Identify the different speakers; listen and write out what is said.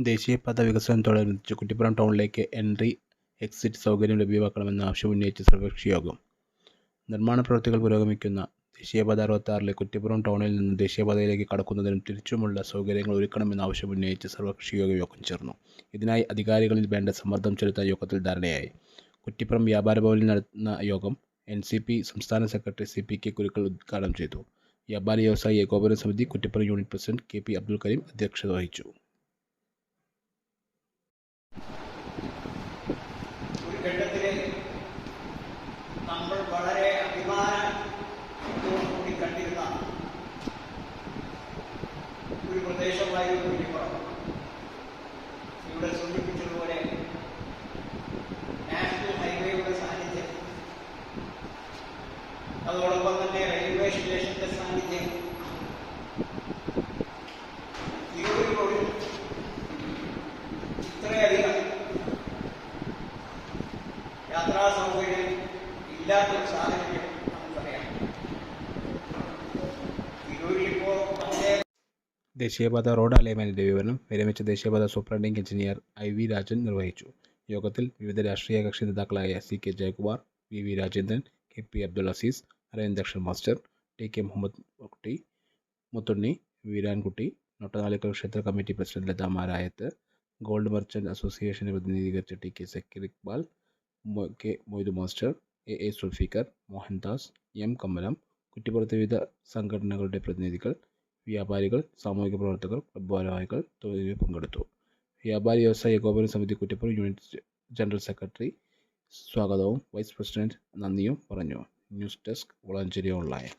Speaker 1: ദേശീയപാത വികസനത്തോടനുബന്ധിച്ച് കുറ്റിപ്പുറം ടൗണിലേക്ക് entry, exit സൗകര്യം ലഭ്യമാക്കണമെന്ന ആവശ്യമുന്നയിച്ച് സർവകക്ഷി യോഗം. നിർമ്മാണ പ്രവൃത്തികൾ പുരോഗമിക്കുന്ന ദേശീയപാത അറുപത്താറിലെ കുറ്റിപ്പുറം ടൗണിൽ നിന്ന് ദേശീയപാതയിലേക്ക് കടക്കുന്നതിനും തിരിച്ചുമുള്ള സൗകര്യങ്ങൾ ഒരുക്കണമെന്ന ആവശ്യം ഉന്നയിച്ച് സർവകക്ഷി യോഗം യോഗം ചേർന്നു. ഇതിനായി അധികാരികളിൽ വേണ്ട സമ്മർദ്ദം ചെലുത്താൻ യോഗത്തിൽ ധാരണയായി. കുറ്റിപ്പുറം വ്യാപാര ഭവനിൽ നടന്ന യോഗം എൻ. സി. പി. സംസ്ഥാന secretary C. P. K. Kurukkal ഉദ്ഘാടനം ചെയ്തു. വ്യാപാര വ്യവസായി ഏകോപന സമിതി Kuttippuram unit president K. P. Abdul Karim അധ്യക്ഷത വഹിച്ചു.
Speaker 2: ഒരു ഘട്ടത്തിൽ നമ്മൾ വളരെ അഭിമാനത്തോടുകൂടി കണ്ടിരുന്ന ഒരു പ്രദേശമായിരുന്നു കുഞ്ഞിപ്പുറം ഇവിടെ സൂചിപ്പിച്ചതുപോലെ നാഷണൽ ഹൈവേയുടെ സാന്നിധ്യം അതോടൊപ്പം തന്നെ റെയിൽവേ സ്റ്റേഷന്റെ സാന്നിധ്യം തിരൂരിനോട് ഇത്രയധികം യാത്രാ സൗകര്യം ഇല്ലാത്തൊരു സാഹചര്യം
Speaker 1: ദേശീയപാത റോഡ് അലൈൻമെന്റിന്റെ വിവരണം വിരമിച്ച ദേശീയപാത superintending engineer I. V. Rajan നിർവഹിച്ചു. യോഗത്തിൽ വിവിധ രാഷ്ട്രീയ കക്ഷി നേതാക്കളായ C. K. Jayakumar, V. V. Rajendran, K. P. Abdul Aziz, Aravindakshan master, T. K. Muhammad Kutty, Muthunni, Veerankutty, Nottanalikkal ക്ഷേത്ര committee president Latha Marayath, gold merchant അസോസിയേഷനെ പ്രതിനിധീകരിച്ച T. K. Zakir Iqbal, K. Moidu master, A. A. Sulfikar, Mohandas, M. Kamalam, കുറ്റിപ്പുറത്തെ വിവിധ സംഘടനകളുടെ പ്രതിനിധികൾ, വ്യാപാരികൾ, സാമൂഹിക പ്രവർത്തകർ, club ഭാരവാഹികൾ തുടങ്ങിയവർ പങ്കെടുത്തു. വ്യാപാരി വ്യവസായ ഏകോപന സമിതി കുറ്റിപ്പുറം യൂണിറ്റ് ജനറൽ സെക്രട്ടറി സ്വാഗതവും വൈസ് പ്രസിഡന്റ് നന്ദിയും പറഞ്ഞു. News desk Valanchery online